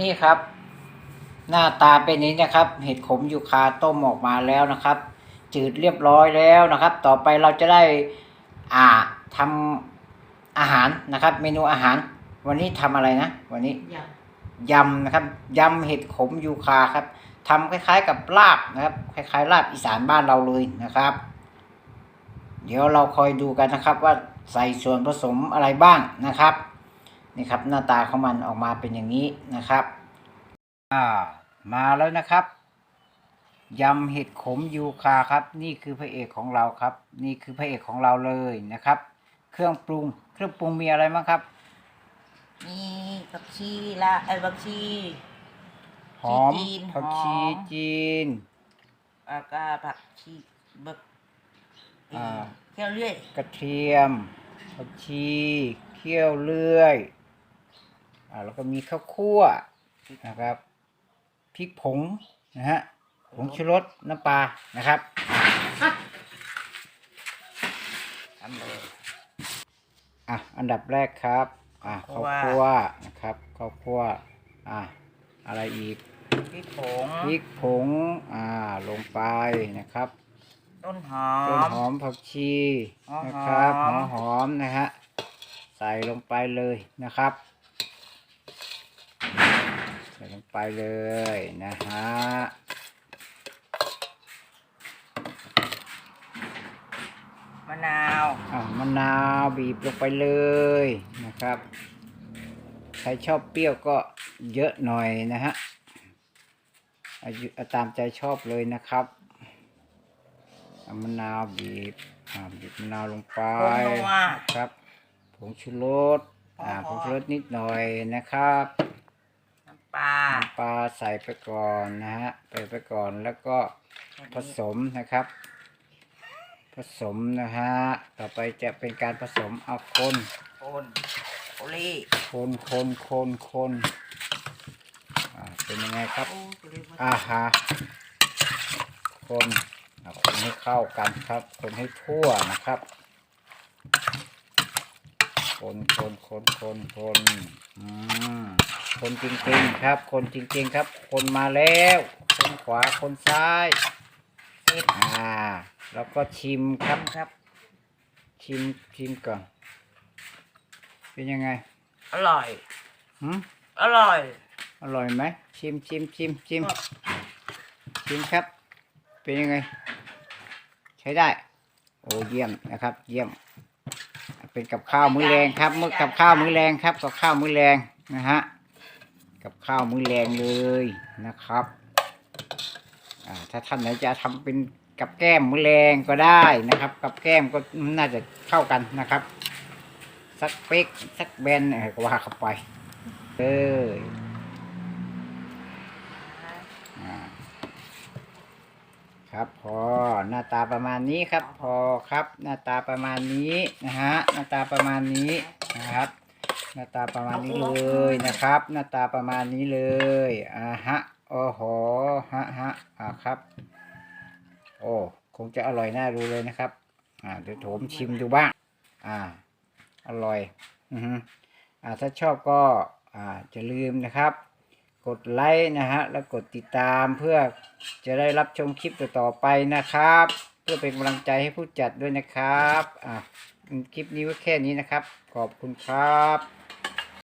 นี่ครับ หน้าตาเป็นนี้นะครับ เห็ดขมยูคาต้มออกมาแล้วนะครับ จืดเรียบร้อยแล้วนะครับ ต่อไปเราจะได้อ่าทำอาหารนะครับ เมนูอาหาร วันนี้ทำอะไรนะ วันนี้ยยำนะครับยำเห็ดขมยูคาครับทำคล้าย ๆ กับลาบนะครับคล้ายๆลาบอีสานบ้านเราเลยนะครับ เดี๋ยวเราคอยดูกันนะครับว่าใส่ส่วนผสมอะไรบ้างนะครับ นี่ครับหน้าตาของมันออกมาเป็นอย่างนี้นะครับอ่ามาแล้วนะครับยำเห็ดขมยูคาครับ นี่คือพระเอกของเราครับ นี่คือพระเอกของเราเลยนะครับ เครื่องปรุง เครื่องปรุงมีอะไรบ้างครับำมีผักชีละไอ้ผักชีหอมจีนผักชีหอมจีนแล้วก็ผักชีบักอ่าเที่ยวเรื่อย กระเทียมผักชีเคี่ยวเลื่อย อ่าแล้วก็มีข้าวคั่วนะครับพริกผงนะฮะผงชูรสน้ำปลานะครับทำเลยอะอันดับแรกครับอะข้าวคั่วนะครับข้าวคั่วอะอะไรอีกพริกผงพริกผงอ่าลงไปนะครับ ต้นหอต้นมหอมผักชีหัวหอมนะครับหัวหอมนะฮะใส่ลงไปเลยนะครับใส่ ลงไปเลยนะฮะมะนาวอ่ามะนาวบีบลงไปเลยนะครับ ใครชอบเปรี้ยวก็เยอะหน่อยนะฮะเอาอยู่เอาตามใจชอบเลยนะครับเอามะนาวบีบอ่าบีบมะนาวลงไปผงนัวครับผงชูรสอ่าอ๋ผองชูรสนิดหน่อยนะครับน้ำ ปลา น้ำปลาใส่ไปก่อนนะฮะใส่ไปก่อนแล้วก็ผสมนะครับ ผสมนะฮะต่อไปจะเป็นการผสมเอาคนคนโอลี่คนคนคนคนอ่าเป็นยังไงครับ โอ้โอลี่อาฮะคนอ่าคนให้เข้ากันครับ คนให้ทั่วนะครับ คนคนคนคนคนอืม คนจริงๆครับ คนจริงๆครับ คนมาแล้ว คนขวาคนซ้ายเสร็จอ่าแล้วก็ชิมครับครับ ชิมชิมก่อน เป็นยังไง อร่อยหืมอร่อย อร่อยไหมชิมชิมชิมชิมชิมครับ เป็นยังไง ใช้ได้ โอ้เยี่ยมนะครับ เยี่ยม เป็นกับข้าวมื้อแรงครับมื้อกับข้าวมื้อแรงครับกับข้าวมื้อแรงนะฮะ กับข้าวมื้อแรงเลยนะครับถ้าท่านไหนจะทำเป็นกับแก้มมื้อแรงก็ได้นะครับ กับแก้มก็น่าจะเข้ากันนะครับ สักเป๊กสักแบนก็ว่าเข้าไปเออครับพอหน้าตาประมาณนี้ครับพอครับ หน้าตาประมาณนี้นะฮะหน้าตาประมาณนี้นะครับ หน้าตาประมาณนี้เลยนะครับ หน้าตาประมาณนี้เลยอ่าฮะโอ้โหฮะฮะอ่าครับ โอ้คงจะอร่อยน่าดูเลยนะครับ อ่าเดี๋ยวผมชิมดูบ้าง อ่า อร่อย อือฮึอ่าถ้าชอบก็อ่าจะลืมนะครับ กดไลค์นะฮะแล้วกดติดตามเพื่อจะได้รับชมคลิปต่อๆไปนะครับ เพื่อเป็นกำลังใจให้ผู้จัดด้วยนะครับอ่าคลิปนี้ไว้แค่นี้นะครับ ขอบคุณครับ